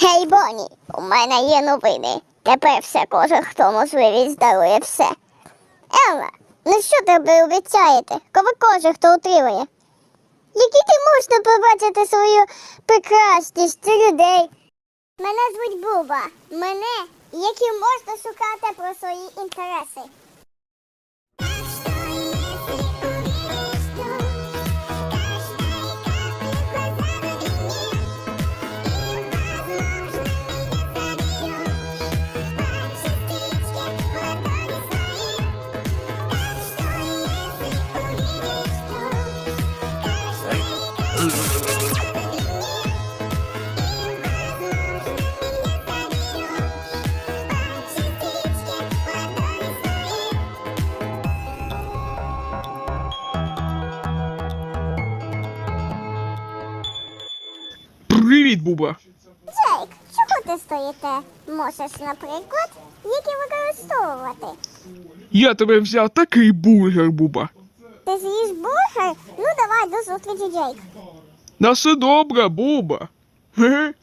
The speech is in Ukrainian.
Гей, Боні, у мене є новини. Тепер все кожен, хто можливість дарує все. Елла, ну що тобі обіцяєте? Коли кожен, хто отримує? Які ти можна побачити свою прекрасність людей? Мене звуть Буба. Мене, які можна шукати про свої інтереси. Привіт, Буба. Джейк, чого ти стоїте? Можеш, наприклад, які використовувати. Я тебе взяв такий бургер, Буба. Ти з'їш бургер? Ну давай до зустрічі, Джейк. На все добре, Буба. Ге-ге.